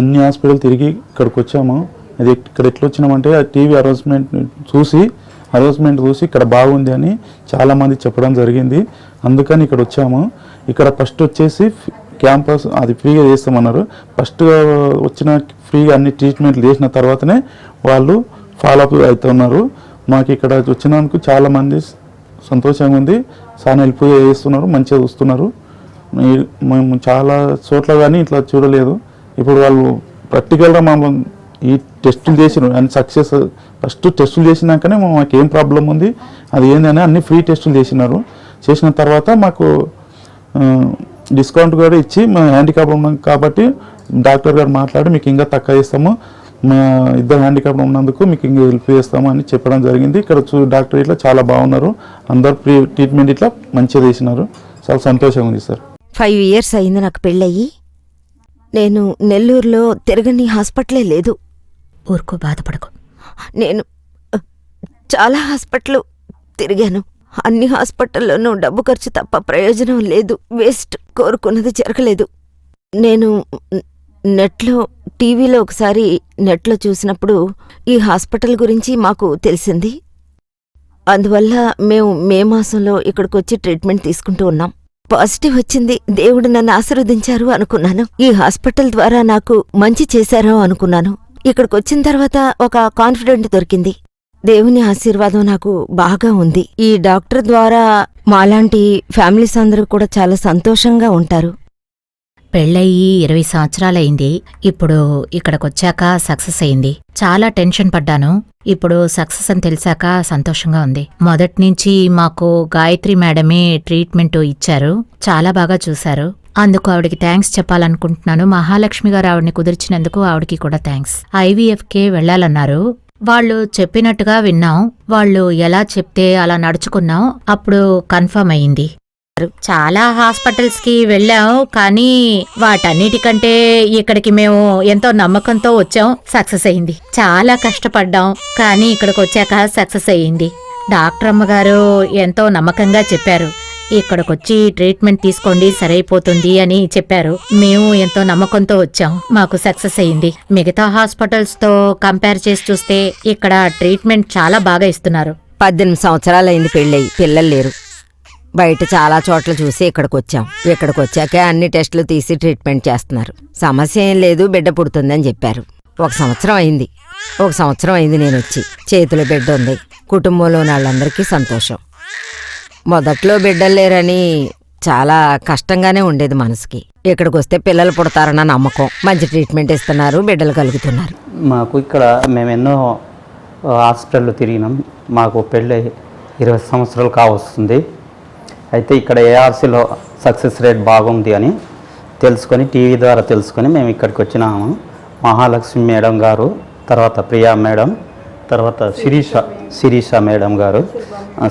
అన్ని హాస్పిటల్ తిరిగి ఇక్కడికి వచ్చాము. అది ఇక్కడ ఎట్లా వచ్చినామంటే ఆ టీవీ అనౌన్స్మెంట్ చూసి అనౌన్స్మెంట్ చూసి ఇక్కడ బాగుంది అని చాలామంది చెప్పడం జరిగింది. అందుకని ఇక్కడ వచ్చాము. ఇక్కడ ఫస్ట్ వచ్చేసి క్యాంపస్ అది ఫ్రీగా చేస్తామన్నారు. ఫస్ట్ వచ్చిన ఫ్రీగా అన్ని ట్రీట్మెంట్లు చేసిన తర్వాతనే వాళ్ళు ఫాలోఅప్ అవుతున్నారు. మాకు ఇక్కడ వచ్చినందుకు చాలామంది సంతోషంగా ఉంది. చాలా హెల్ప్గా చేస్తున్నారు మంచిగా చూస్తున్నారు. మేము చాలా చోట్ల కానీ ఇట్లా చూడలేదు. ఇప్పుడు వాళ్ళు ప్రాక్టికల్గా మమ్మల్ని ఈ టెస్టులు చేసిన అండ్ సక్సెస్ ఫస్ట్ టెస్టులు చేసినాకనే మాకు ఏం ప్రాబ్లం ఉంది. అది ఏందని అన్ని ఫ్రీ టెస్టులు చేసినారు. చేసిన తర్వాత మాకు డిస్కౌంట్ కూడా ఇచ్చి మా హ్యాండిక్యాప్ ఉన్నాం కాబట్టి డాక్టర్ గారు మాట్లాడి మీకు ఇంకా తక్కువ ఇస్తాము మా ఇద్దరు హ్యాండిక్యాప్ ఉన్నందుకు మీకు ఇంకా హెల్ప్ చేస్తాము అని చెప్పడం జరిగింది. ఇక్కడ చూ డాక్టర్ ఇట్లా చాలా బాగున్నారు. అందరు ఫ్రీ ట్రీట్మెంట్ ఇట్లా మంచిగా చేసినారు. చాలా సంతోషంగా ఉంది సార్. ఫైవ్ ఇయర్స్ అయింది నాకు పెళ్ళయ్యి నేను నెల్లూరులో తిరగని హాస్పిటలే లేదు. ఊరుకో బాధపడకు. నేను చాలా హాస్పిటల్ తిరిగాను. అన్ని హాస్పిటల్లోనూ డబ్బు ఖర్చు తప్ప ప్రయోజనం లేదు. వేస్ట్ కోరుకున్నది జరగలేదు. నేను నెట్లో టీవీలో ఒకసారి నెట్లో చూసినప్పుడు ఈ హాస్పిటల్ గురించి మాకు తెలిసింది. అందువల్ల మేము మే మాసంలో ఇక్కడికొచ్చి ట్రీట్మెంట్ తీసుకుంటూ ఉన్నాం. పాజిటివ్ వచ్చింది. దేవుడు నన్ను ఆశీర్వదించారు అనుకున్నాను. ఈ హాస్పిటల్ ద్వారా నాకు మంచి చేశారో అనుకున్నాను. ఇక్కడికి వచ్చిన తర్వాత ఒక కాన్ఫిడెంట్ దొరికింది. దేవుని ఆశీర్వాదం నాకు బాగా ఉంది. ఈ డాక్టర్ ద్వారా మాలాంటి ఫ్యామిలీస్ అందరూ కూడా చాలా సంతోషంగా ఉంటారు. పెళ్ళయి ఇరవై సంవత్సరాలయింది ఇప్పుడు ఇక్కడికొచ్చాక సక్సెస్ అయింది. చాలా టెన్షన్ పడ్డాను. ఇప్పుడు సక్సెస్ అని తెలిసాక సంతోషంగా ఉంది. మొదటి నుంచి మాకు గాయత్రి మేడమే ట్రీట్మెంట్ ఇచ్చారు. చాలా బాగా చూశారు. అందుకు ఆవిడకి థ్యాంక్స్ చెప్పాలనుకుంటున్నాను. మహాలక్ష్మి గారు ఆవిడని కుదిర్చినందుకు ఆవిడకి కూడా థ్యాంక్స్. ఐవీఎఫ్కే వెళ్ళాలన్నారు వాళ్ళు చెప్పినట్టుగా విన్నాం. వాళ్ళు ఎలా చెప్తే అలా నడుచుకున్నాం. అప్పుడు కన్ఫర్మ్ అయింది. చాలా హాస్పిటల్స్కి వెళ్ళాం కానీ వాటన్నిటికంటే ఇక్కడికి మేము ఎంతో నమ్మకంతో వచ్చాం. సక్సెస్ అయింది. చాలా కష్టపడ్డాం కానీ ఇక్కడికి వచ్చాక సక్సెస్ అయ్యింది. డాక్టర్ అమ్మగారు ఎంతో నమ్మకంగా చెప్పారు. ఇక్కడికొచ్చి ట్రీట్మెంట్ తీసుకోండి సరైపోతుంది అని చెప్పారు. మేము ఎంతో నమ్మకంతో వచ్చాం. మాకు సక్సెస్ అయింది మిగతా హాస్పిటల్స్తో కంపేర్ చేసి చూస్తే ఇక్కడ ట్రీట్మెంట్ చాలా బాగా ఇస్తున్నారు. పద్దెనిమిది సంవత్సరాలైంది పెళ్ళయి. పిల్లలు లేరు. బయట చాలా చోట్ల చూసి ఇక్కడికి వచ్చాం ఇక్కడికి వచ్చాకే అన్ని టెస్టులు తీసి ట్రీట్మెంట్ చేస్తున్నారు. సమస్య ఏం లేదు బిడ్డ పుడుతుందని చెప్పారు. ఒక సంవత్సరం అయింది. ఒక సంవత్సరం అయింది నేను వచ్చి. చేతిలో బిడ్డ ఉంది. కుటుంబంలో వాళ్ళందరికీ సంతోషం. మొదట్లో బిడ్డలు లేరని చాలా కష్టంగానే ఉండేది మనసుకి. ఇక్కడికి వస్తే పిల్లలు పుడతారన్న నమ్మకం. మంచి ట్రీట్మెంట్ ఇస్తున్నారు బిడ్డలు కలుగుతున్నారు. మాకు ఇక్కడ మేము ఎన్నో హాస్పిటల్లో తిరిగినాం. మాకు పెళ్ళి ఇరవై సంవత్సరాలు కావస్తుంది. అయితే ఇక్కడ ఏఆర్సీలో సక్సెస్ రేట్ బాగుంది అని తెలుసుకొని టీవీ ద్వారా తెలుసుకొని మేము ఇక్కడికి వచ్చినాము. మహాలక్ష్మి మేడం గారు తర్వాత ప్రియా మేడం తర్వాత శిరీష శిరీష మేడం గారు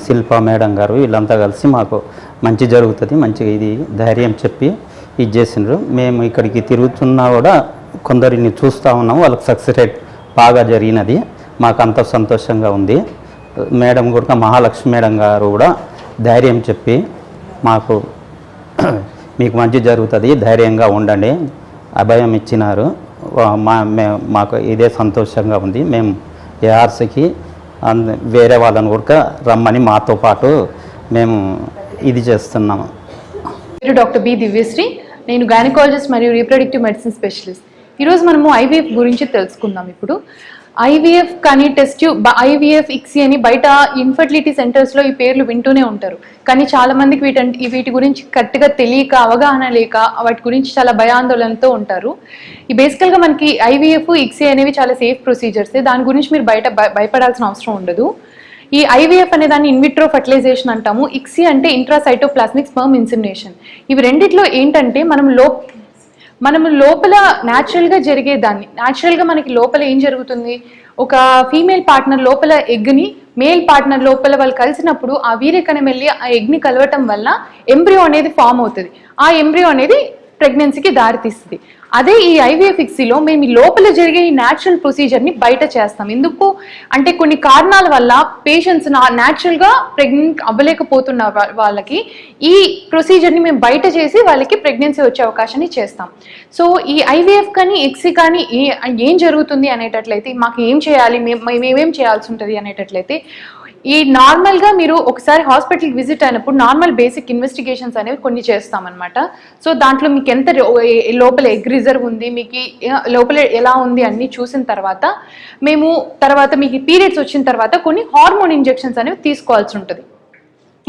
శిల్ప మేడం గారు వీళ్ళంతా కలిసి మాకు మంచి జరుగుతుంది మంచిగా ఇది ధైర్యం చెప్పి ఇది చేసిండ్రు. మేము ఇక్కడికి తిరుగుతున్నా కూడా కొందరిని చూస్తూ ఉన్నాము వాళ్ళకి సక్సెస్ రేట్ బాగా జరిగినది. మాకు అంత సంతోషంగా ఉంది. మేడం కూడా మహాలక్ష్మి మేడం గారు కూడా ధైర్యం చెప్పి మాకు మీకు మంచి జరుగుతుంది. ధైర్యంగా ఉండండి. అభయం ఇచ్చినారు. మా మే- మాకు ఇదే సంతోషంగా ఉంది. మేము ఏఆర్సీకి అంద వేరే వాళ్ళని కూడా రమ్మని మాతో పాటు మేము ఇది చేస్తున్నాము. పేరు డాక్టర్ బి దివ్యశ్రీ. నేను గైనకాలజిస్ట్ మరియు రీప్రొడక్టివ్ మెడిసిన్ స్పెషలిస్ట్ ఈరోజు మనము ఐవీఎఫ్ గురించి తెలుసుకుందాం ఇప్పుడు. ఐవీఎఫ్ కానీ టెస్ట్ ఐవీఎఫ్ ఇక్సీ అని బయట ఇన్ఫర్టిలిటీ సెంటర్స్లో ఈ పేర్లు వింటూనే ఉంటారు. కానీ చాలా మందికి వీటి వీటి గురించి కరెక్ట్గా తెలియక అవగాహన లేక వాటి గురించి చాలా భయాందోళనతో ఉంటారు. ఈ బేసికల్గా మనకి ఐవీఎఫ్ ఇక్సీ అనేవి చాలా సేఫ్ ప్రొసీజర్స్ దాని గురించి మీరు బయట భయపడాల్సిన అవసరం ఉండదు. ఈ ఐవీఎఫ్ అనే దాన్ని ఇన్విట్రో ఫర్టిలైజేషన్ అంటాము. ఇక్సీ అంటే ఇంట్రాసైటోప్లాస్మిక్ స్పర్మ్ ఇన్సిమినేషన్ ఇవి రెండిట్లో ఏంటంటే మనం లో మనము లోపల న్యాచురల్గా జరిగేదాన్ని. న్యాచురల్గా మనకి లోపల ఏం జరుగుతుంది? ఒక ఫీమేల్ పార్ట్నర్ లోపల ఎగ్ని మేల్ పార్ట్నర్ లోపల వాళ్ళు కలిసినప్పుడు ఆ వీర్యకణం వెళ్ళి ఆ ఎగ్ని కలవటం వల్ల ఎంబ్రియో అనేది ఫామ్ అవుతుంది. ఆ ఎంబ్రియో అనేది ప్రెగ్నెన్సీకి దారితీస్తుంది. అదే ఈ ఐవీఎఫ్లో మేము ఈ లోపల జరిగే ఈ న్యాచురల్ ప్రొసీజర్ని బయట చేస్తాం. ఎందుకు? అంటే కొన్ని కారణాల వల్ల పేషెంట్స్ నా గా ప్రెగ్నెంట్ అవ్వలేకపోతున్న వాళ్ళకి ఈ ప్రొసీజర్ని మేము బయట చేసి వాళ్ళకి ప్రెగ్నెన్సీ వచ్చే అవకాశాన్ని చేస్తాం. సో ఈ ఐవీఎఫ్ కానీ ఎక్సీ కానీ ఏ- ఏం జరుగుతుంది అనేటట్లయితే మాకు ఏం చేయాలి? మేము మేమేం చేయాల్సి ఉంటుంది అనేటట్లయితే ఈ నార్మల్గా మీరు ఒకసారి హాస్పిటల్ విజిట్ అయినప్పుడు నార్మల్ బేసిక్ ఇన్వెస్టిగేషన్స్ అనేవి కొన్ని చేస్తామన్నమాట. సో దాంట్లో మీకు ఎంత లోపల ఎగ్ రిజర్వ్ ఉంది మీకు లోపల ఎలా ఉంది అన్ని చూసిన తర్వాత మేము తర్వాత మీకు పీరియడ్స్ వచ్చిన తర్వాత కొన్ని హార్మోన్ ఇంజెక్షన్స్ అనేవి తీసుకోవాల్సి ఉంటుంది.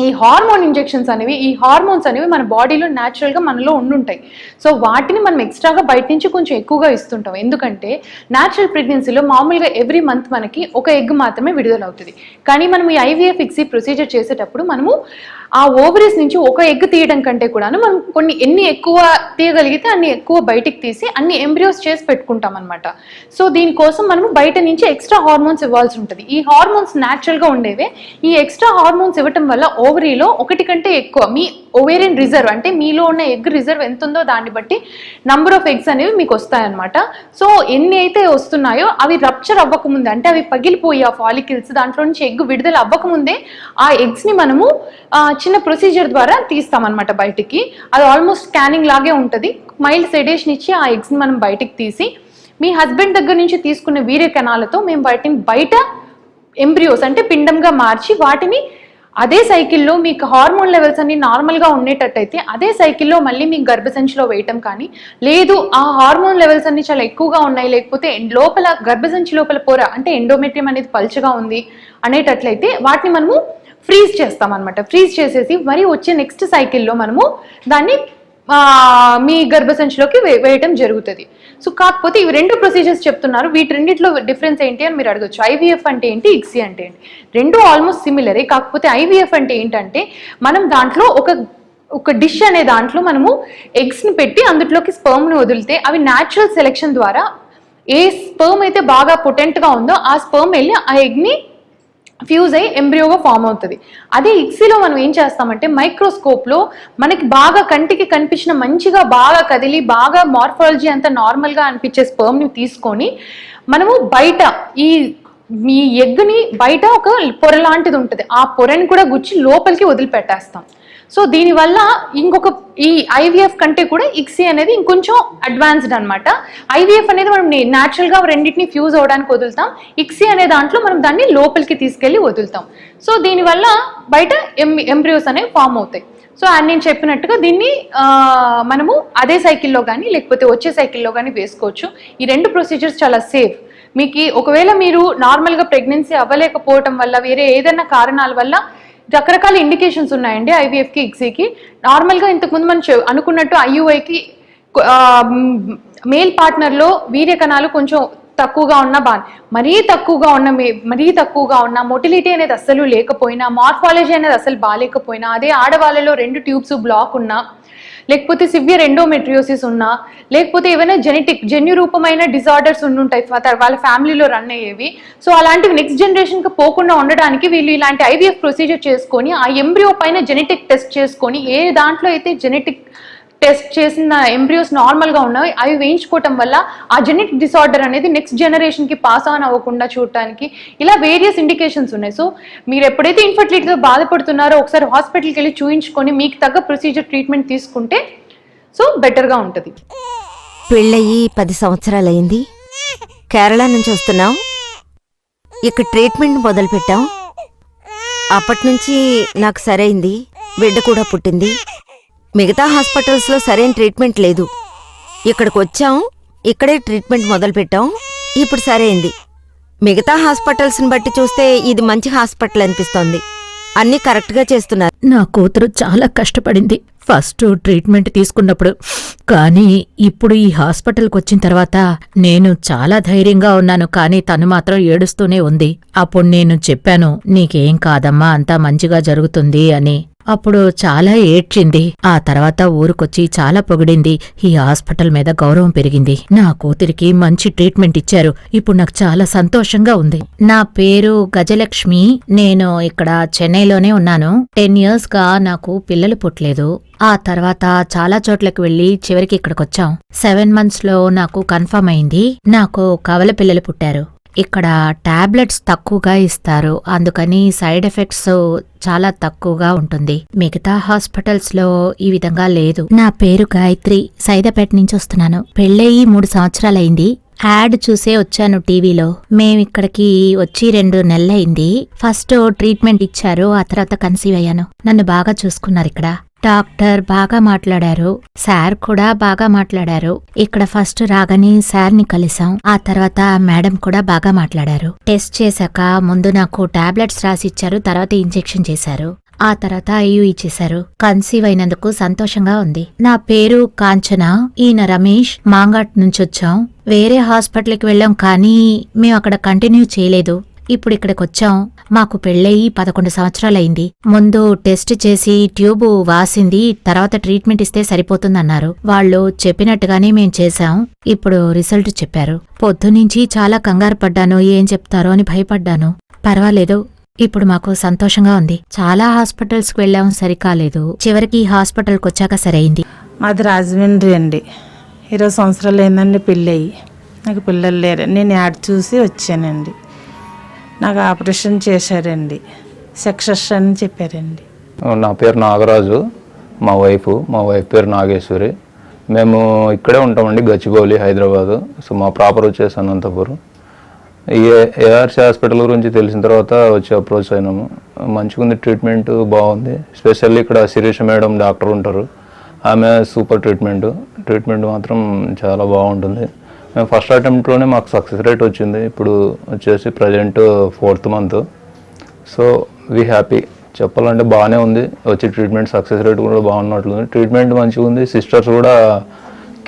ఈ హార్మోన్ ఇంజెక్షన్స్ అనేవి ఈ హార్మోన్స్ అనేవి మన బాడీలో న్యాచురల్గా మనలో ఉండుంటాయి. సో వాటిని మనం ఎక్స్ట్రాగా బయట నుంచి కొంచెం ఎక్కువగా ఇస్తుంటాం. ఎందుకంటే న్యాచురల్ ప్రెగ్నెన్సీలో మామూలుగా ఎవ్రీ మంత్ మనకి ఒక ఎగ్ మాత్రమే విడుదలవుతుంది. కానీ మనం ఈ ఐవీఎఫ్ ఇక్సీ ప్రొసీజర్ చేసేటప్పుడు మనము ఆ ఓవరీస్ నుంచి ఒక ఎగ్ తీయడం కంటే కూడాను మనం కొన్ని ఎన్ని ఎక్కువ తీయగలిగితే అన్ని ఎక్కువ బయటికి తీసి అన్ని ఎంబ్రియోస్ చేసి పెట్టుకుంటాం అనమాట సో దీనికోసం మనము బయట నుంచి ఎక్స్ట్రా హార్మోన్స్ ఇవ్వాల్సి ఉంటుంది. ఈ హార్మోన్స్ న్యాచురల్గా ఉండేవే. ఈ ఎక్స్ట్రా హార్మోన్స్ ఇవ్వటం వల్ల ఓవరీలో ఒకటి కంటే ఎక్కువ మీ ఓవేరియన్ రిజర్వ్ అంటే మీలో ఉన్న ఎగ్ రిజర్వ్ ఎంత ఉందో దాన్ని బట్టి నంబర్ ఆఫ్ ఎగ్స్ అనేవి మీకు వస్తాయన్నమాట. సో ఎన్ని అయితే వస్తున్నాయో అవి రప్చర్ అవ్వకముందే అంటే అవి పగిలిపోయి ఆ ఫాలికిల్స్ దాంట్లో నుంచి ఎగ్ విడుదల అవ్వకముందే ఆ ఎగ్స్ని మనము చిన్న ప్రొసీజర్ ద్వారా తీస్తామన్నమాట బయటికి. అది ఆల్మోస్ట్ స్కానింగ్ లాగే ఉంటుంది. మైల్డ్ సెడేషన్ ఇచ్చి ఆ ఎగ్స్ని మనం బయటికి తీసి మీ హస్బెండ్ దగ్గర నుంచి తీసుకున్న వీర్య కణాలతో మేము వాటిని బయట ఎంబ్రియోస్ అంటే పిండంగా మార్చి వాటిని అదే సైకిల్లో మీకు హార్మోన్ లెవెల్స్ అన్ని నార్మల్గా ఉండేటట్టయితే అదే సైకిల్లో మళ్ళీ మీకు గర్భసంచిలో వేయటం కానీ లేదు ఆ హార్మోన్ లెవెల్స్ అన్ని చాలా ఎక్కువగా ఉన్నాయి లేకపోతే లోపల గర్భసంచి లోపల పొర అంటే ఎండోమెట్రియం అనేది పలుచగా ఉంది అనేటట్లయితే వాటిని మనము ఫ్రీజ్ చేస్తామన్నమాట. ఫ్రీజ్ చేసేసి మరి వచ్చే నెక్స్ట్ సైకిల్లో మనము దాన్ని మీ గర్భసంచిలోకి వే- వేయటం జరుగుతుంది. సో కాకపోతే ఇవి రెండు ప్రొసీజర్స్ చెప్తున్నారు. వీటి రెండిట్లో డిఫరెన్స్ ఏంటి అని మీరు అడగచ్చు. ఐవీఎఫ్ అంటే ఏంటి ఇక్సీ అంటే ఏంటి? రెండు ఆల్మోస్ట్ సిమిలరే. కాకపోతే ఐవీఎఫ్ అంటే ఏంటంటే మనం దాంట్లో ఒక ఒక డిష్ అనే దాంట్లో మనము ఎగ్స్ని పెట్టి అందులోకి స్పర్మ్ని వదిలితే అవి న్యాచురల్ సెలెక్షన్ ద్వారా ఏ స్పర్మ్ అయితే బాగా పొటెంట్గా ఉందో ఆ స్పర్మ్ వెళ్ళి ఆ ఎగ్ని ఫ్యూజ్ అయ్యి ఎంబ్రియోగా ఫామ్ అవుతుంది. అదే ఇక్సీలో మనం ఏం చేస్తామంటే మైక్రోస్కోప్లో మనకి బాగా కంటికి కనిపించిన మంచిగా బాగా కదిలి బాగా మార్ఫాలజీ అంతా నార్మల్గా అనిపించే స్పర్మ్ని తీసుకొని మనము బయట ఈ మీ ఎగ్ని బయట ఒక పొర లాంటిది ఉంటుంది. ఆ పొరని కూడా గుచ్చి లోపలికి వదిలిపెట్టేస్తాం. సో దీనివల్ల ఇంకొక ఈ ఐవీఎఫ్ కంటే కూడా ఇక్సీ అనేది ఇంకొంచెం అడ్వాన్స్డ్ అనమాట ఐవీఎఫ్ అనేది మనం న్యాచురల్గా రెండింటిని ఫ్యూజ్ అవడానికి వదులుతాం. ఇక్సీ అనే దాంట్లో మనం దాన్ని లోపలికి తీసుకెళ్ళి వదులుతాం. సో దీనివల్ల బయట ఎం ఎంబ్రియోస్ అనేవి ఫామ్ అవుతాయి. సో ఆ నేను చెప్పినట్టుగా దీన్ని మనము అదే సైకిల్లో కానీ లేకపోతే వచ్చే సైకిల్లో కానీ వేసుకోవచ్చు. ఈ రెండు ప్రొసీజర్స్ చాలా సేఫ్ మీకు ఒకవేళ మీరు నార్మల్గా ప్రెగ్నెన్సీ అవ్వలేకపోవటం వల్ల వేరే ఏదైనా కారణాల వల్ల రకరకాల ఇండికేషన్స్ ఉన్నాయండి ఐవీఎఫ్కి ఇక్సీకి నార్మల్గా ఇంతకుముందు మనం చె- అనుకున్నట్టు ఐయుఐకి మేల్ పార్ట్నర్లో వీర్య కణాలు కొంచెం తక్కువగా ఉన్న బా మరీ తక్కువగా ఉన్న మే మరీ తక్కువగా ఉన్న మొటిలిటీ అనేది అస్సలు లేకపోయినా మార్ఫాలజీ అనేది అసలు బాగాలేకపోయినా అదే ఆడవాళ్ళలో రెండు ట్యూబ్స్ బ్లాక్ ఉన్నా లేకపోతే సివియర్ ఎండోమెట్రియోసిస్ ఉన్నా లేకపోతే ఏవైనా జెనెటిక్ జన్యు రూపమైన డిజార్డర్స్ ఉండుంటాయి వాళ్ళ ఫ్యామిలీలో రన్ అయ్యేవి. సో అలాంటివి నెక్స్ట్ జనరేషన్కి పోకుండా ఉండడానికి వీళ్ళు ఇలాంటి ఐవీఎఫ్ ప్రొసీజర్ చేసుకొని ఆ ఎంబ్రియో పైన జెనెటిక్ టెస్ట్ చేసుకొని ఏ దాంట్లో అయితే జెనెటిక్ టెస్ట్ చేసిన ఎంబ్రియోస్ నార్మల్గా ఉన్నాయి. అవి వేయించుకోవటం వల్ల ఆ జెనెటిక్ డిసార్డర్ అనేది నెక్స్ట్ జనరేషన్కి పాస్ ఆన్ అవ్వకుండా చూడటానికి ఇలా వేరియస్ ఇండికేషన్స్ ఉన్నాయి. సో మీరు ఎప్పుడైతే ఇన్ఫర్టిలిటీతో బాధపడుతున్నారో ఒకసారి హాస్పిటల్కి వెళ్ళి చూయించుకొని మీకు తగ్గ ప్రొసీజర్ ట్రీట్మెంట్ తీసుకుంటే సో బెటర్గా ఉంటుంది. పెళ్ళయి పది సంవత్సరాలయింది కేరళ నుంచి వస్తున్నాం. ఇక్కడ ట్రీట్మెంట్ మొదలుపెట్టాం. అప్పటి నుంచి నాకు సరైంది. బిడ్డ కూడా పుట్టింది. మిగతా హాస్పిటల్స్లో సరైన ట్రీట్మెంట్ లేదు. ఇక్కడికి వచ్చాం ఇక్కడే ట్రీట్మెంట్ మొదలుపెట్టాం ఇప్పుడు సరైంది. మిగతా హాస్పిటల్స్ని బట్టి చూస్తే ఇది మంచి హాస్పిటల్ అనిపిస్తోంది. అన్నీ కరెక్ట్గా చేస్తున్నారు. నా కూతురు చాలా కష్టపడింది. ఫస్ట్ ట్రీట్మెంట్ తీసుకున్నప్పుడు. కానీ ఇప్పుడు ఈ హాస్పిటల్కి వచ్చిన తర్వాత నేను చాలా ధైర్యంగా ఉన్నాను కానీ తను మాత్రం ఏడుస్తూనే ఉంది. అప్పుడు నేను చెప్పాను నీకేం కాదమ్మా అంతా మంచిగా జరుగుతుంది అని. అప్పుడు చాలా ఏడ్చింది. ఆ తర్వాత ఊరుకొచ్చి చాలా పొగిడింది. ఈ హాస్పిటల్ మీద గౌరవం పెరిగింది. నా కూతురికి మంచి ట్రీట్మెంట్ ఇచ్చారు. ఇప్పుడు నాకు చాలా సంతోషంగా ఉంది. నా పేరు గజలక్ష్మి. నేను ఇక్కడ చెన్నైలోనే ఉన్నాను. టెన్ ఇయర్స్గా నాకు పిల్లలు పుట్టలేదు. ఆ తర్వాత చాలా చోట్లకు వెళ్ళి చివరికి ఇక్కడికొచ్చాం. సెవెన్ మంత్స్లో నాకు కన్ఫర్మ్ అయింది. నాకు కవల పిల్లలు పుట్టారు. ఇక్కడ టాబ్లెట్స్ తక్కువగా ఇస్తారు. అందుకని సైడ్ ఎఫెక్ట్స్ చాలా తక్కువగా ఉంటుంది. మిగతా హాస్పిటల్స్లో ఈ విధంగా లేదు. నా పేరు గాయత్రి. సైదాపేట నుంచి వస్తున్నాను. పెళ్ళయి మూడు సంవత్సరాలైంది. యాడ్ చూసే వచ్చాను టీవీలో. మేమిక్కడికి వచ్చి రెండు నెలలైంది. ఫస్ట్ ట్రీట్మెంట్ ఇచ్చారు. ఆ తర్వాత కన్సీవ్ అయ్యాను. నన్ను బాగా చూసుకున్నారు ఇక్కడ. డాక్టర్ బాగా మాట్లాడారు. సార్ కూడా బాగా మాట్లాడారు. ఇక్కడ ఫస్ట్ రాగానే సార్ని కలిసాం ఆ తర్వాత మేడం కూడా బాగా మాట్లాడారు. టెస్ట్ చేశాక ముందు నాకు టాబ్లెట్స్ రాసి ఇచ్చారు తర్వాత ఇంజెక్షన్ చేశారు. ఆ తర్వాత అయ్యూ ఇచ్చేశారు. కన్సీవ్ అయినందుకు సంతోషంగా ఉంది. నా పేరు కాంచన. ఈయన రమేష్. మాంగాట్ నుంచి వచ్చాం వేరే హాస్పిటల్కి వెళ్ళాం కానీ మేము అక్కడ కంటిన్యూ చేయలేదు. ఇప్పుడు ఇక్కడికి వచ్చాం మాకు పెళ్ళయి పదకొండు సంవత్సరాలైంది. ముందు టెస్ట్ చేసి ట్యూబు వాసింది తర్వాత ట్రీట్మెంట్ ఇస్తే సరిపోతుందన్నారు. వాళ్ళు చెప్పినట్టుగానే మేం చేశాం. ఇప్పుడు రిజల్ట్ చెప్పారు. పొద్దునుంచి చాలా కంగారు పడ్డాను ఏం చెప్తారో అని భయపడ్డాను. పర్వాలేదు ఇప్పుడు మాకు సంతోషంగా ఉంది. చాలా హాస్పిటల్స్కి వెళ్ళాం సరికాలేదు. చివరికి హాస్పిటల్కి వచ్చాక సరైంది. మాది రాజమండ్రి అండి. ఇరవై సంవత్సరాలు అయిందండి పెళ్ళయి. నాకు పిల్లలు లేరు. నేను యాడ్ చూసి వచ్చానండి. నాకు ఆపరేషన్ చేశారండి. సక్సెస్ అని చెప్పారండి. నా పేరు నాగరాజు. మా వైఫ్ మా వైఫ్ పేరు నాగేశ్వరి. మేము ఇక్కడే ఉంటామండి గచ్చిబౌలి హైదరాబాదు. సో మా ప్రాపర్ వచ్చేసి అనంతపురం. ఏ ఏఆర్సీ హాస్పిటల్ గురించి తెలిసిన తర్వాత వచ్చి అప్రోచ్ అయినాము. మంచిగా ఉంది ట్రీట్మెంట్ బాగుంది. స్పెషల్లీ ఇక్కడ శిరీష మేడం డాక్టర్ ఉంటారు. ఆమె సూపర్ ట్రీట్మెంట్. ట్రీట్మెంట్ మాత్రం చాలా బాగుంటుంది. మేము ఫస్ట్ అటెంప్ట్లోనే మాకు సక్సెస్ రేట్ వచ్చింది. ఇప్పుడు వచ్చేసి present fourth month so we happy చెప్పాలంటే బాగానే ఉంది. వచ్చి ట్రీట్మెంట్ సక్సెస్ రేట్ కూడా బాగున్నట్లుంది. ట్రీట్మెంట్ మంచిగా ఉంది. సిస్టర్స్ కూడా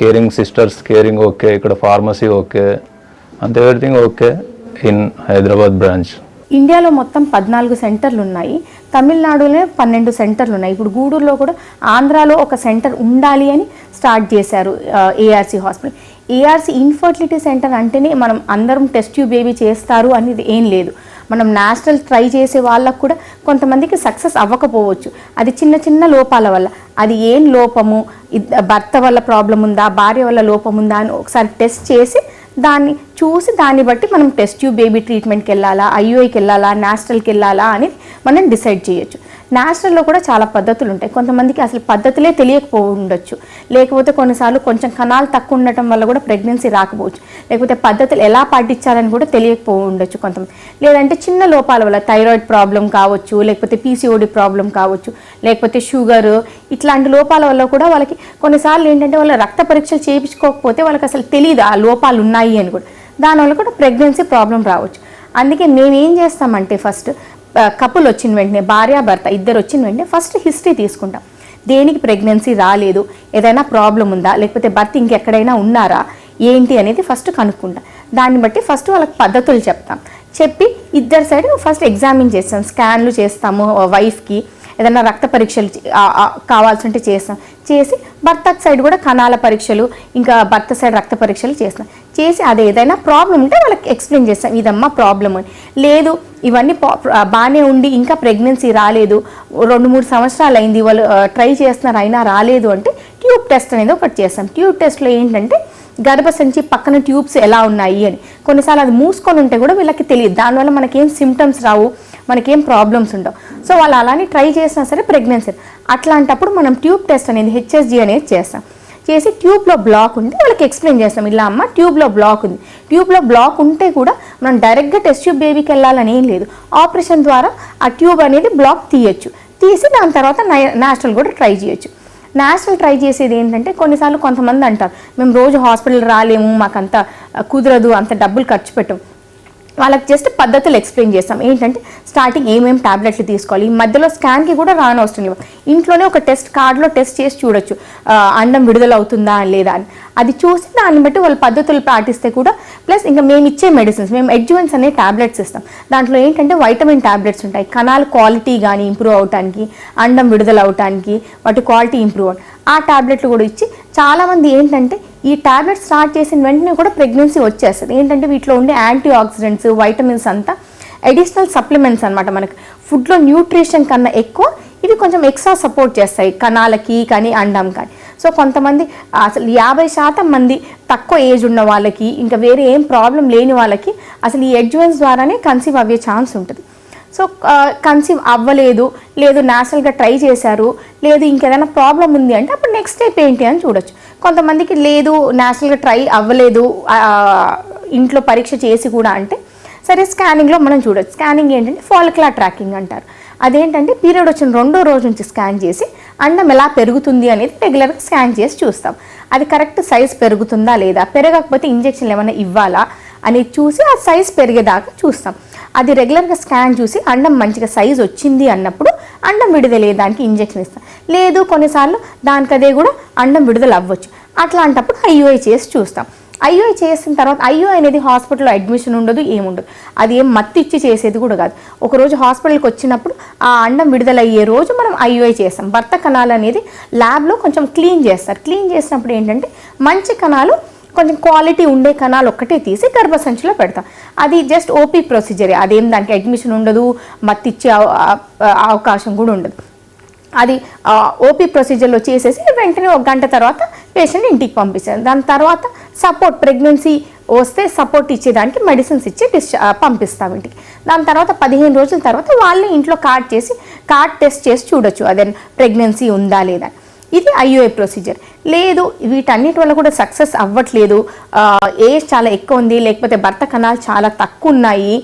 కేరింగ్ సిస్టర్స్ కేరింగ్ ఓకే ఇక్కడ ఫార్మసీ ఓకే అంత everything okay in Hyderabad branch ఇండియాలో మొత్తం పద్నాలుగు సెంటర్లు ఉన్నాయి తమిళనాడులో పన్నెండు సెంటర్లు ఉన్నాయి ఇప్పుడు గూడూరులో కూడా ఆంధ్రాలో ఒక సెంటర్ ఉండాలి అని స్టార్ట్ చేశారు ARC hospital ARC infertility centre అంటేనే మనం అందరం టెస్ట్ ట్యూబ్ బేబీ చేస్తారు అనేది ఏం లేదు. మనం నేషనల్ ట్రై చేసే వాళ్ళకు కూడా కొంతమందికి సక్సెస్ అవ్వకపోవచ్చు. అది చిన్న చిన్న లోపాల వల్ల. అది ఏం లోపము? భర్త వల్ల ప్రాబ్లం ఉందా? భార్య వల్ల లోపం ఉందా? అని ఒకసారి టెస్ట్ చేసి దాన్ని చూసి దాన్ని బట్టి మనం టెస్ట్ ట్యూబ్ బేబీ ట్రీట్మెంట్కి వెళ్ళాలా? ఐయుఐకి వెళ్ళాలా? నేషనల్కి వెళ్ళాలా? అని మనం డిసైడ్ చేయొచ్చు. నేషనల్లో కూడా చాలా పద్ధతులు ఉంటాయి కొంతమందికి అసలు పద్ధతులే తెలియకపో ఉండొచ్చు లేకపోతే కొన్నిసార్లు కొంచెం కణాలు తక్కువ ఉండటం వల్ల కూడా ప్రెగ్నెన్సీ రాకపోవచ్చు. లేకపోతే పద్ధతులు ఎలా పాటించాలని కూడా తెలియకపో ఉండొచ్చు కొంతమంది లేదంటే చిన్న లోపాల వల్ల థైరాయిడ్ ప్రాబ్లం కావచ్చు లేకపోతే పీసీఓడి ప్రాబ్లం కావచ్చు లేకపోతే షుగర్ ఇట్లాంటి లోపాల వల్ల కూడా వాళ్ళకి కొన్నిసార్లు ఏంటంటే వాళ్ళ రక్త పరీక్షలు చేయించుకోకపోతే వాళ్ళకి అసలు తెలియదు ఆ లోపాలు ఉన్నాయి అని కూడా. దానివల్ల కూడా ప్రెగ్నెన్సీ ప్రాబ్లం రావచ్చు. అందుకే మేము ఏం చేస్తామంటే ఫస్ట్ కపుల్ వచ్చిన వెంటనే భార్య భర్త ఇద్దరు వచ్చిన వెంటనే ఫస్ట్ హిస్టరీ తీసుకుంటాం. దేనికి ప్రెగ్నెన్సీ రాలేదు? ఏదైనా ప్రాబ్లం ఉందా? లేకపోతే భర్త ఇంకెక్కడైనా ఉన్నారా? ఏంటి అనేది ఫస్ట్ కనుక్కుంటాం. దాన్ని బట్టి ఫస్ట్ వాళ్ళకి పద్ధతులు చెప్తాం. చెప్పి ఇద్దరు సైడ్ ఫస్ట్ ఎగ్జామిన్ చేస్తాం. స్కాన్లు చేస్తాము వైఫ్కి ఏదైనా రక్త పరీక్షలు కావాల్సి ఉంటే చేస్తాం. చేసి భర్త సైడ్ కూడా కణాల పరీక్షలు ఇంకా భర్త సైడ్ రక్త పరీక్షలు చేస్తాం. చేసి అది ఏదైనా ప్రాబ్లం ఉంటే వాళ్ళకి ఎక్స్ప్లెయిన్ చేస్తాం. ఇదమ్మా ప్రాబ్లమ్ అని. లేదు ఇవన్నీ పా- బాగానే ఉండి ఇంకా ప్రెగ్నెన్సీ రాలేదు. రెండు మూడు సంవత్సరాలు అయింది వాళ్ళు ట్రై చేస్తున్నారు అయినా రాలేదు అంటే ట్యూబ్ టెస్ట్ అనేది ఒకటి చేస్తాం. ట్యూబ్ టెస్ట్లో ఏంటంటే గర్భసంచి పక్కన ట్యూబ్స్ ఎలా ఉన్నాయి అని. కొన్నిసార్లు అది మూసుకొని ఉంటే కూడా వీళ్ళకి తెలియదు. దానివల్ల మనకేం సిమ్టమ్స్ రావు. మనకేం ప్రాబ్లమ్స్ ఉండవు. సో వాళ్ళు అలానే ట్రై చేసినా సరే ప్రెగ్నెన్సీ అట్లాంటప్పుడు మనం ట్యూబ్ టెస్ట్ అనేది హెచ్ఎస్జి అనేది చేస్తాం. చేసి ట్యూబ్లో బ్లాక్ ఉంటే వాళ్ళకి ఎక్స్ప్లెయిన్ చేస్తాం. ఇలా అమ్మ ట్యూబ్లో బ్లాక్ ఉంది. ట్యూబ్లో బ్లాక్ ఉంటే కూడా మనం డైరెక్ట్గా టెస్ట్ ట్యూబ్ బేబీకి వెళ్ళాలని ఏం లేదు. ఆపరేషన్ ద్వారా ఆ ట్యూబ్ అనేది బ్లాక్ తీయచ్చు. తీసి దాని తర్వాత నేషనల్ కూడా ట్రై చేయొచ్చు. నేషనల్ ట్రై చేసేది ఏంటంటే కొన్నిసార్లు కొంతమంది అంటారు మేము రోజు హాస్పిటల్ రాలేము మాకంత కుదరదు అంత డబ్బులు ఖర్చు పెట్టము. వాళ్ళకి జస్ట్ పద్ధతులు ఎక్స్ప్లెయిన్ చేస్తాం. ఏంటంటే స్టార్టింగ్ ఏమేమి ట్యాబ్లెట్లు తీసుకోవాలి? ఈ మధ్యలో స్కాన్కి కూడా రానవసరం లేదు. ఇంట్లోనే ఒక టెస్ట్ కార్డులో టెస్ట్ చేసి చూడొచ్చు. అన్నం అండం విడుదల అవుతుందా లేదా అని. అది చూసి దాన్ని బట్టి వాళ్ళ పద్ధతులు పాటిస్తే కూడా ప్లస్ ఇంకా మేము ఇచ్చే మెడిసిన్స్ మేము ఎడ్జువెన్స్ అనే టాబ్లెట్స్ ఇస్తాం. దాంట్లో ఏంటంటే వైటమిన్ టాబ్లెట్స్ ఉంటాయి. కణాల క్వాలిటీ కానీ ఇంప్రూవ్ అవడానికి అండం విడుదల అవడానికి వాటి క్వాలిటీ ఇంప్రూవ్ అవ్వడం ఆ టాబ్లెట్లు కూడా ఇచ్చి చాలామంది ఏంటంటే ఈ టాబ్లెట్ స్టార్ట్ చేసిన వెంటనే కూడా ప్రెగ్నెన్సీ వచ్చేస్తుంది. ఏంటంటే వీటిలో ఉండే యాంటీ ఆక్సిడెంట్స్ వైటమిన్స్ అంతా అడిషనల్ సప్లిమెంట్స్ అనమాట మనకి. ఫుడ్లో న్యూట్రిషన్ కన్నా ఎక్కువ ఇవి కొంచెం ఎక్స్ట్రా సపోర్ట్ చేస్తాయి. కణాలకి కానీ అండం కానీ. సో కొంతమంది అసలు యాభై శాతం మంది తక్కువ ఏజ్ ఉన్న వాళ్ళకి ఇంకా వేరే ఏం ప్రాబ్లం లేని వాళ్ళకి అసలు ఈ ఎడ్జువెన్స్ ద్వారానే కన్సీవ్ అయ్యే ఛాన్స్ ఉంటుంది. సో కన్సీవ్ అవ్వలేదు లేదు న్యాచురల్గా ట్రై చేశారు లేదు ఇంకేదైనా ప్రాబ్లం ఉంది అంటే అప్పుడు నెక్స్ట్ స్టెప్ ఏంటి అని చూడొచ్చు. కొంతమందికి లేదు న్యాచురల్గా ట్రై అవ్వలేదు ఇంట్లో పరీక్ష చేసి కూడా అంటే సరే స్కానింగ్లో మనం చూడొచ్చు. స్కానింగ్ ఏంటంటే ఫాలిక్యులర్ ట్రాకింగ్ అంటారు. అదేంటంటే పీరియడ్ వచ్చిన రెండో రోజు నుంచి స్కాన్ చేసి అండం ఎలా పెరుగుతుంది అనేది రెగ్యులర్గా స్కాన్ చేసి చూస్తాం. అది కరెక్ట్ సైజ్ పెరుగుతుందా లేదా పెరగకపోతే ఇంజెక్షన్లు ఏమైనా ఇవ్వాలా అనేది చూసి ఆ సైజ్ పెరిగేదాకా చూస్తాం. అది రెగ్యులర్గా స్కాన్ చూసి అండం మంచిగా సైజ్ వచ్చింది అన్నప్పుడు అండం విడుదలయ్యేదానికి ఇంజెక్షన్ ఇస్తాం. లేదు కొన్నిసార్లు దానికి అదే కూడా అండం విడుదల అవ్వచ్చు. అట్లాంటప్పుడు ఐయుఐ చేసి చూస్తాం. ఐయుఐ చేసిన తర్వాత ఐయుఐ అనేది హాస్పిటల్లో అడ్మిషన్ ఉండదు ఏముండదు. అది ఏం మత్తు ఇచ్చి చేసేది కూడా కాదు. ఒకరోజు హాస్పిటల్కి వచ్చినప్పుడు ఆ అండం విడుదలయ్యే రోజు మనం ఐయుఐ చేస్తాం. భర్త కణాలు అనేది ల్యాబ్లో కొంచెం క్లీన్ చేస్తారు. క్లీన్ చేసినప్పుడు ఏంటంటే మంచి కణాలు కొంచెం క్వాలిటీ ఉండే కణాలు ఒక్కటే తీసి గర్భసంచిలో పెడతాం. అది జస్ట్ ఓపీ ప్రొసీజరే అదేం దానికి అడ్మిషన్ ఉండదు మత్తిచ్చే అవకాశం కూడా ఉండదు. అది ఓపీ ప్రొసీజర్లో చేసేసి వెంటనే ఒక గంట తర్వాత పేషెంట్ ఇంటికి పంపిస్తారు. దాని తర్వాత సపోర్ట్ ప్రెగ్నెన్సీ వస్తే సపోర్ట్ ఇచ్చేదానికి మెడిసిన్స్ ఇచ్చి డిశ్చా పంపిస్తాం ఇంటికి. దాని తర్వాత పదిహేను రోజుల తర్వాత వాళ్ళని ఇంట్లో కార్డ్ చేసి కార్డ్ టెస్ట్ చేసి చూడొచ్చు. అదే ప్రెగ్నెన్సీ ఉందా లేదా అని. ఇది ఐయుఐ ప్రొసీజర్ లేదు వీటన్నిటి వల్ల కూడా సక్సెస్ అవ్వట్లేదు. ఏజ్ చాలా ఎక్కువ ఉంది లేకపోతే భర్త కణాలు చాలా తక్కువ ఉన్నాయి.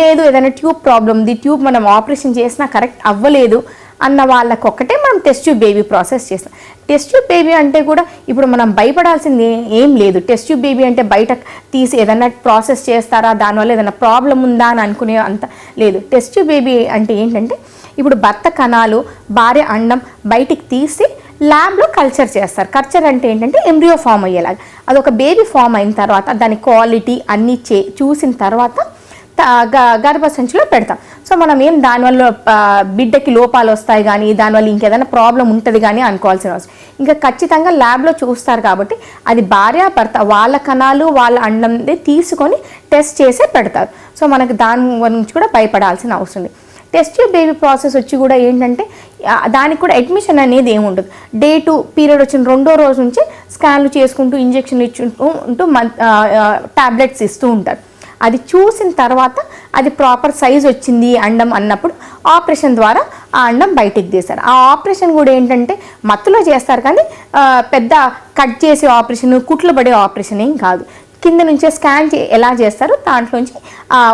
లేదు ఏదైనా ట్యూబ్ ప్రాబ్లం ఉంది ట్యూబ్ మనం ఆపరేషన్ చేసినా కరెక్ట్ అవ్వలేదు అన్న వాళ్ళకు ఒక్కటే మనం టెస్ట్ ట్యూబ్ బేబీ ప్రాసెస్ చేస్తాం. టెస్ట్ ట్యూబ్ బేబీ అంటే కూడా ఇప్పుడు మనం భయపడాల్సింది ఏం లేదు. టెస్ట్ ట్యూబ్ బేబీ అంటే బయట తీసి ఏదైనా ప్రాసెస్ చేస్తారా దానివల్ల ఏదైనా ప్రాబ్లం ఉందా అని అనుకునే అంత లేదు. టెస్ట్ ట్యూబ్ బేబీ అంటే ఏంటంటే ఇప్పుడు భర్త కణాలు భార్య అండం బయటికి తీసి ల్యాబ్లో కల్చర్ చేస్తారు. కల్చర్ అంటే ఏంటంటే ఎంబ్రియో ఫామ్ అయ్యేలాగా. అది ఒక బేబీ ఫామ్ అయిన తర్వాత దాని క్వాలిటీ అన్నీ చే చూసిన తర్వాత గ- గర్భసంచిలో పెడతాం. సో మనం ఏం దానివల్ల బిడ్డకి లోపాలు వస్తాయి కానీ దానివల్ల ఇంకేదైనా ప్రాబ్లం ఉంటుంది కానీ అనుకోవాల్సిన అవసరం. ఇంకా ఖచ్చితంగా ల్యాబ్లో చూస్తారు కాబట్టి అది భార్య భర్త వాళ్ళ కణాలు వాళ్ళ అండందే తీసుకొని టెస్ట్ చేసే పెడతారు. సో మనకు దాని గురించి కూడా భయపడాల్సిన అవసరం లేదు. టెస్ట్ బేబీ ప్రాసెస్ వచ్చి కూడా ఏంటంటే దానికి కూడా అడ్మిషన్ అనేది ఏముంటుంది డే టు పీరియడ్ వచ్చిన రెండో రోజు నుంచి స్కాన్లు చేసుకుంటూ ఇంజెక్షన్ ఇచ్చుకుంటూ ఉంటూ టాబ్లెట్స్ ఇస్తూ ఉంటారు. అది చూసిన తర్వాత అది ప్రాపర్ సైజ్ వచ్చింది అండం అన్నప్పుడు ఆపరేషన్ ద్వారా ఆ అండం బయటికి తీస్తారు. ఆ ఆపరేషన్ కూడా ఏంటంటే మత్తులో చేస్తారు కానీ పెద్ద కట్ చేసే ఆపరేషన్ కుట్లు పడే ఆపరేషన్ ఏం కాదు. కింద నుంచే స్కాన్ చే ఎలా చేస్తారో దాంట్లోంచి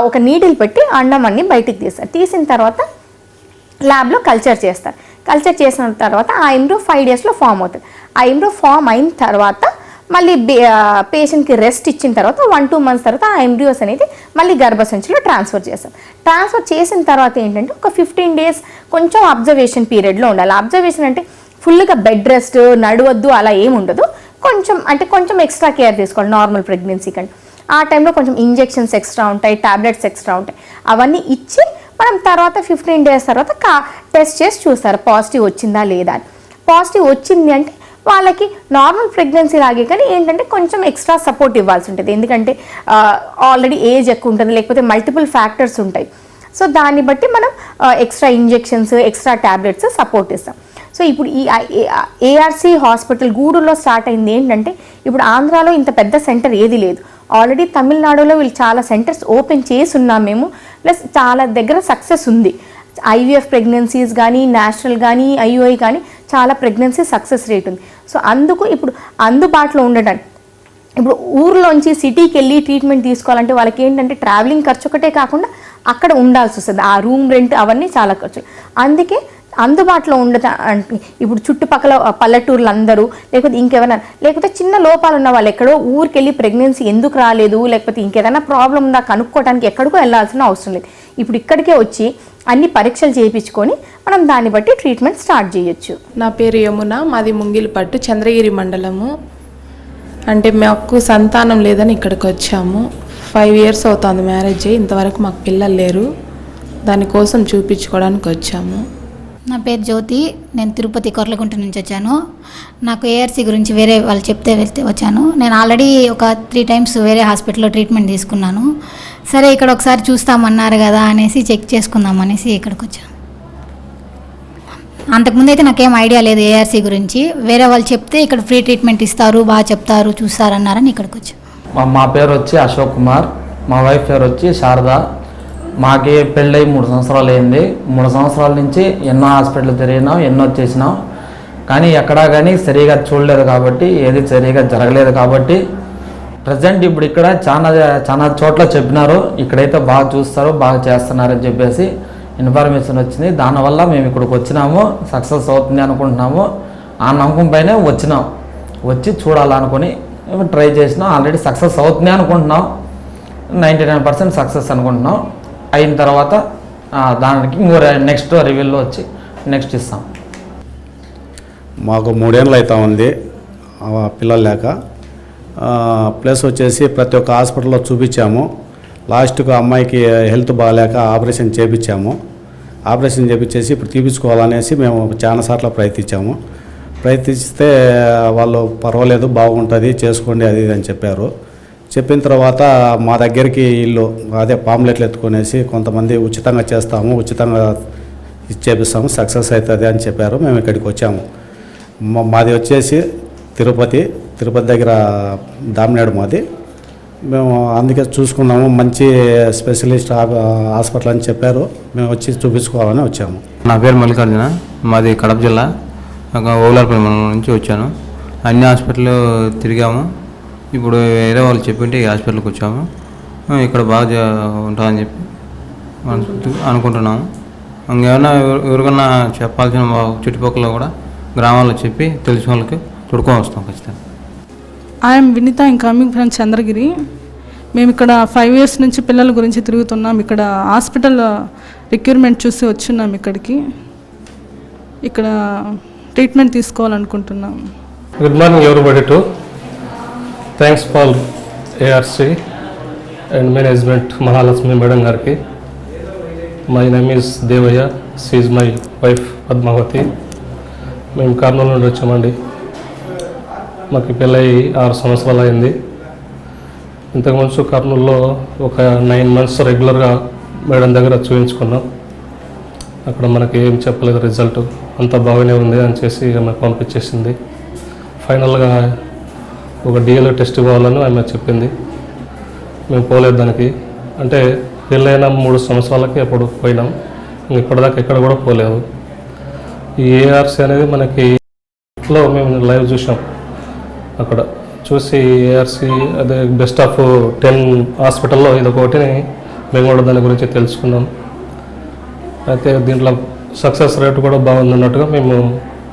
ఒక నీడిల్ పెట్టి అండం అన్ని బయటికి తీస్తారు. తీసిన తర్వాత ల్యాబ్లో కల్చర్ చేస్తారు. కల్చర్ చేసిన తర్వాత ఆ ఎంబ్రో ఫైవ్ డేస్లో ఫామ్ అవుతుంది ఆ ఎంబ్రో ఫామ్ అయిన తర్వాత మళ్ళీ పేషెంట్కి రెస్ట్ ఇచ్చిన తర్వాత వన్ టూ మంత్స్ తర్వాత ఆ ఎంబ్రియోస్ అనేది మళ్ళీ గర్భసంచిలో ట్రాన్స్ఫర్ చేస్తాం ట్రాన్స్ఫర్ చేసిన తర్వాత ఏంటంటే ఒక ఫిఫ్టీన్ డేస్ కొంచెం అబ్జర్వేషన్ పీరియడ్లో ఉండాలి. అబ్జర్వేషన్ అంటే ఫుల్గా బెడ్ రెస్ట్ నడవద్దు అలా ఏమి ఉండదు కొంచెం అంటే కొంచెం ఎక్స్ట్రా కేర్ తీసుకోండి నార్మల్ ప్రెగ్నెన్సీ కంటే. ఆ టైంలో కొంచెం ఇంజెక్షన్స్ ఎక్స్ట్రా ఉంటాయి టాబ్లెట్స్ ఎక్స్ట్రా ఉంటాయి. అవన్నీ ఇచ్చి మనం తర్వాత ఫిఫ్టీన్ డేస్ తర్వాత కా టెస్ట్ చేసి చూస్తారు పాజిటివ్ వచ్చిందా లేదా అని. పాజిటివ్ వచ్చింది అంటే వాళ్ళకి నార్మల్ ప్రెగ్నెన్సీ లాగే కానీ ఏంటంటే కొంచెం ఎక్స్ట్రా సపోర్ట్ ఇవ్వాల్సి ఉంటుంది. ఎందుకంటే ఆల్రెడీ ఏజ్ ఎక్కువ ఉంటుంది లేకపోతే మల్టిపుల్ ఫ్యాక్టర్స్ ఉంటాయి. సో దాన్ని బట్టి మనం extra injections extra tablets support ఇస్తాం సో ఇప్పుడు ఈ ఏఆర్సీ హాస్పిటల్ గూడూరులో స్టార్ట్ అయింది ఏంటంటే ఇప్పుడు ఆంధ్రాలో ఇంత పెద్ద సెంటర్ ఏది లేదు. ఆల్రెడీ తమిళనాడులో వీళ్ళు చాలా సెంటర్స్ ఓపెన్ చేసి ఉన్నాం మేము. ప్లస్ చాలా దగ్గర సక్సెస్ ఉంది. ఐవీఎఫ్ ప్రెగ్నెన్సీస్ కానీ నేషనల్ కానీ ఐఓఐ కానీ చాలా ప్రెగ్నెన్సీ సక్సెస్ రేట్ ఉంది. సో అందుకు ఇప్పుడు అందుబాటులో ఉండడానికి ఇప్పుడు ఊర్లోంచి సిటీకి వెళ్ళి ట్రీట్మెంట్ తీసుకోవాలంటే వాళ్ళకి ఏంటంటే ట్రావెలింగ్ ఖర్చు ఒకటే కాకుండా అక్కడ ఉండాల్సి వస్తుంది. ఆ రూమ్ రెంట్ అవన్నీ చాలా ఖర్చు. అందుకే అందుబాటులో ఉండట అంటే ఇప్పుడు చుట్టుపక్కల పల్లెటూర్లు అందరూ లేకపోతే ఇంకెవరైనా లేకపోతే చిన్న లోపాలు ఉన్న వాళ్ళు ఎక్కడో ఊరికెళ్ళి ప్రెగ్నెన్సీ ఎందుకు రాలేదు లేకపోతే ఇంకేదైనా ప్రాబ్లం ఉందా కనుక్కోవడానికి ఎక్కడికో వెళ్ళాల్సిన అవసరం లేదు. ఇప్పుడు ఇక్కడికే వచ్చి అన్ని పరీక్షలు చేయించుకొని మనం దాన్ని బట్టి ట్రీట్మెంట్ స్టార్ట్ చేయొచ్చు. నా పేరు యమున మాది ముంగిలిపట్టు చంద్రగిరి మండలము. అంటే మాకు సంతానం లేదని ఇక్కడికి వచ్చాము. ఫైవ్ ఇయర్స్ అవుతుంది మ్యారేజ్ ఇంతవరకు మాకు పిల్లలు లేరు. దానికోసం చూపించుకోవడానికి వచ్చాము. నా పేరు జ్యోతి. నేను తిరుపతి కొర్లగుంట నుంచి వచ్చాను. నాకు ఏఆర్సీ గురించి వేరే వాళ్ళు చెప్తే వెళ్తే వచ్చాను. నేను ఆల్రెడీ ఒక త్రీ టైమ్స్ వేరే హాస్పిటల్లో ట్రీట్మెంట్ తీసుకున్నాను. సరే ఇక్కడ ఒకసారి చూస్తామన్నారు కదా అనేసి చెక్ చేసుకుందాం అనేసి ఇక్కడికి వచ్చాను అంతకుముందు అయితే నాకేం ఐడియా లేదు ఏఆర్సీ గురించి. వేరే వాళ్ళు చెప్తే ఇక్కడ ఫ్రీ ట్రీట్మెంట్ ఇస్తారు బాగా చెప్తారు చూస్తారన్నారని ఇక్కడికి వచ్చాను మా పేరు వచ్చి అశోక్ కుమార్. మా వైఫ్ పేరు వచ్చి శారదా. మాకే పెళ్ళై మూడు సంవత్సరాలు అయింది మూడు సంవత్సరాల నుంచి ఎన్నో హాస్పిటల్ తిరిగినాం ఎన్నో చేసినాం. కానీ ఎక్కడా కానీ సరిగా చూడలేదు కాబట్టి ఏది సరిగా జరగలేదు కాబట్టి ప్రజెంట్ ఇప్పుడు ఇక్కడ చాలా చాలా చోట్ల చెప్పినారు. ఇక్కడైతే బాగా చూస్తారు బాగా చేస్తున్నారని చెప్పేసి ఇన్ఫర్మేషన్ వచ్చింది. దానివల్ల మేము ఇక్కడికి వచ్చినాము సక్సెస్ అవుతుంది అనుకుంటున్నాము. ఆ నమ్మకం పైనే వచ్చినాం. వచ్చి చూడాలనుకుని ట్రై చేసినాం. ఆల్రెడీ సక్సెస్ అవుతుంది అనుకుంటున్నాం. నైంటీ నైన్ పర్సెంట్ సక్సెస్ అనుకుంటున్నాం. అయిన తర్వాత దానికి నెక్స్ట్ రివ్యూలో వచ్చి నెక్స్ట్ ఇస్తాం. మాకు మూడేళ్ళు అవుతా ఉంది పిల్లలు లేక. ప్లస్ వచ్చేసి ప్రతి ఒక్క హాస్పిటల్లో చూపించాము. లాస్ట్కు అమ్మాయికి హెల్త్ బాగాలేక ఆపరేషన్ చేపించాము. ఆపరేషన్ చేపించేసి ఇప్పుడు తీపించుకోవాలనేసి మేము చాలాసార్లు ప్రయత్నించాము. ప్రయత్నిస్తే వాళ్ళు పర్వాలేదు బాగుంటుంది చేసుకోండి అది ఇది అని చెప్పారు. చెప్పిన తర్వాత మా దగ్గరికి వీళ్ళు అదే పాంప్లెట్లు ఎత్తుకునేసి కొంతమంది ఉచితంగా చేస్తాము ఉచితంగా ఇచ్చేపిస్తాము సక్సెస్ అవుతుంది అని చెప్పారు మేము ఇక్కడికి వచ్చాము. మా- మాది వచ్చేసి తిరుపతి తిరుపతి దగ్గర దామినాడు మాది. మేము అందుకే చూసుకున్నాము మంచి స్పెషలిస్ట్ హాస్పిటల్ అని చెప్పారు మేము వచ్చి చూపించుకోవాలని వచ్చాము. నా పేరు మల్లికార్జున మాది కడప జిల్లా ఓలార్పల్లి నుంచి వచ్చాను. అన్ని హాస్పిటల్ తిరిగాము. ఇప్పుడు వేరే వాళ్ళు చెప్పింటే ఈ హాస్పిటల్కి వచ్చాము. ఇక్కడ బాగా ఉంటుందని చెప్పి అనుకుంటున్నాము. ఇంకేమైనా ఎవరు- ఎవరికన్నా చెప్పాల్సిన చుట్టుపక్కల కూడా గ్రామాల్లో చెప్పి తెలిసిన వాళ్ళకి తొడుకొని వస్తాం ఖచ్చితంగా. I'm Vinitha I'm coming from Chandragiri మేము ఇక్కడ ఫైవ్ ఇయర్స్ నుంచి పిల్లల గురించి తిరుగుతున్నాం. ఇక్కడ హాస్పిటల్ రిక్రూట్మెంట్ చూసి వచ్చున్నాం ఇక్కడికి. ఇక్కడ ట్రీట్మెంట్ తీసుకోవాలనుకుంటున్నాం. Good morning, everybody. Too. Thanks for all ARC and management Mahalakshmi madam గారికి my name is Devaiah she's my wife Padmavathi మేము కర్నూలు నుండి వచ్చామండి. మాకు పెళ్ళై ఆరు సంవత్సరాలు అయింది. ఇంతకుముందు కర్నూలులో ఒక నైన్ మంత్స్ రెగ్యులర్గా మేడం దగ్గర చూపించుకున్నాం. అక్కడ మనకి ఏం చెప్పలేదు రిజల్ట్ అంతా బాగానే ఉంది అని చేసి ఆమె పంపించేసింది. ఫైనల్గా ఒక డిఎల్ఓ టెస్ట్ ఇవ్వాలని ఆమె చెప్పింది. మేము పోలేదు దానికి. అంటే పెళ్ళైన మూడు సంవత్సరాలకి అప్పుడు పోయినాం. ఇప్పటిదాకా ఎక్కడ కూడా పోలేదు. ఈ ఏఆర్సీ అనేది మనకి లో మేము లైవ్ చూసాం. అక్కడ చూసి ఏఆర్సీ అదే బెస్ట్ ఆఫ్ టెన్ హాస్పిటల్లో ఇది ఒకటిని మేము కూడా దాని గురించి తెలుసుకున్నాం. అయితే దీంట్లో సక్సెస్ రేట్ కూడా బాగుందన్నట్టుగా మేము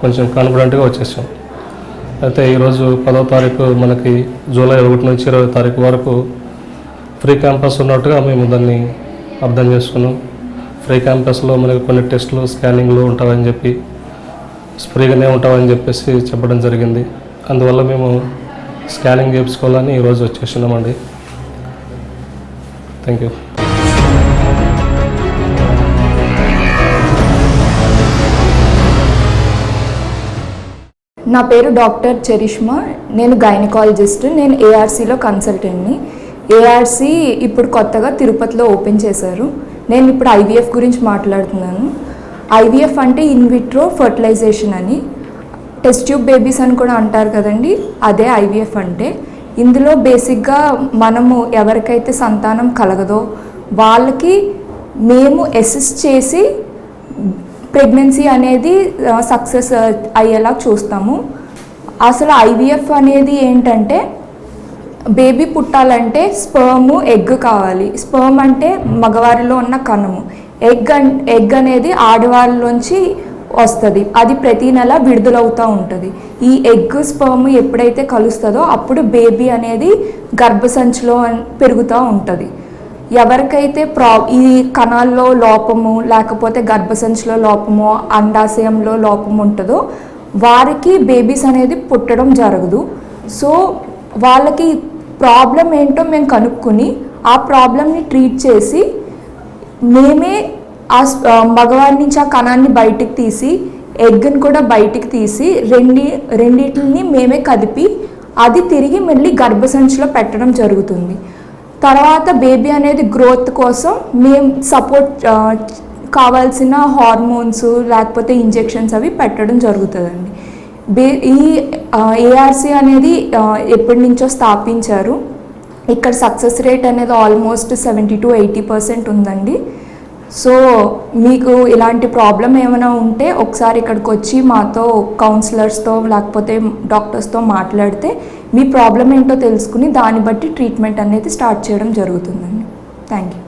కొంచెం కాన్ఫిడెంట్గా వచ్చేసాం. అయితే ఈరోజు పదో తారీఖు మనకి జూలై ఒకటి నుంచి ఇరవై తారీఖు వరకు ఫ్రీ క్యాంపస్ ఉన్నట్టుగా మేము దాన్ని అర్థం చేసుకున్నాం. ఫ్రీ క్యాంపస్లో మనకి కొన్ని టెస్టులు స్కానింగ్లు ఉంటాయని చెప్పి ఫ్రీగానే ఉంటామని చెప్పేసి చెప్పడం జరిగింది. అందువల్ల మేము స్కానింగ్ చేయించుకోవాలని ఈరోజు వచ్చేసినామండి. థ్యాంక్ యూ నా పేరు డాక్టర్ చరిష్మా. నేను గైనకాలజిస్ట్ నేను ఏఆర్సీలో కన్సల్టెంట్ని. ఏఆర్సీ ఇప్పుడు కొత్తగా తిరుపతిలో ఓపెన్ చేశారు. నేను ఇప్పుడు ఐవీఎఫ్ గురించి మాట్లాడుతున్నాను. ఐవీఎఫ్ అంటే ఇన్విట్రో ఫర్టిలైజేషన్ అని. టెస్ట్ ట్యూబ్ బేబీస్ అని కూడా అంటారు కదండి అదే ఐవీఎఫ్ అంటే. ఇందులో బేసిక్గా మనము ఎవరికైతే సంతానం కలగదో వాళ్ళకి మేము అసిస్ట్ చేసి ప్రెగ్నెన్సీ అనేది సక్సెస్ అయ్యేలా చూస్తాము. అసలు ఐవీఎఫ్ అనేది ఏంటంటే బేబీ పుట్టాలంటే స్పర్మ్ ఎగ్ కావాలి. స్పర్మ్ అంటే మగవారిలో ఉన్న కణము. ఎగ్ అన్ ఎగ్ అనేది ఆడవారిలోంచి వస్తుంది. అది ప్రతి నెల విడుదలవుతూ ఉంటుంది. ఈ ఎగ్ స్పర్మ్ ఎప్పుడైతే కలుస్తుందో అప్పుడు బేబీ అనేది గర్భసంచిలో పెరుగుతూ ఉంటుంది. ఎవరికైతే ప్రా ఈ కణాల్లో లోపము లేకపోతే గర్భసంచిలో లోపము అండాశయంలో లోపము ఉంటుందో వారికి బేబీస్ అనేది పుట్టడం జరగదు. సో వాళ్ళకి ప్రాబ్లం ఏంటో మేము కనుక్కొని ఆ ప్రాబ్లమ్ని ట్రీట్ చేసి మేమే ఆ స్- ఆ మగవాడి నుంచి ఆ కణాన్ని బయటికి తీసి ఎగ్ని కూడా బయటికి తీసి రెండి రెండింటిని మేమే కదిపి అది తిరిగి మళ్ళీ గర్భసంచిలో పెట్టడం జరుగుతుంది. తర్వాత బేబీ అనేది గ్రోత్ కోసం మేము సపోర్ట్ కావాల్సిన హార్మోన్స్ లేకపోతే ఇంజెక్షన్స్ అవి పెట్టడం జరుగుతుందండి. బే ఈ ఏఆర్సీ అనేది ఎప్పటి నుంచో స్థాపించారు. ఇక్కడ సక్సెస్ రేట్ అనేది almost seventy to eighty percent ఉందండి. సో మీకు ఇలాంటి ప్రాబ్లం ఏమైనా ఉంటే ఒకసారి ఇక్కడికి వచ్చి మాతో కౌన్సిలర్స్తో లేకపోతే డాక్టర్స్తో మాట్లాడితే మీ ప్రాబ్లం ఏంటో తెలుసుకుని దాన్ని బట్టి ట్రీట్మెంట్ అనేది స్టార్ట్ చేయడం జరుగుతుందండి. Thank you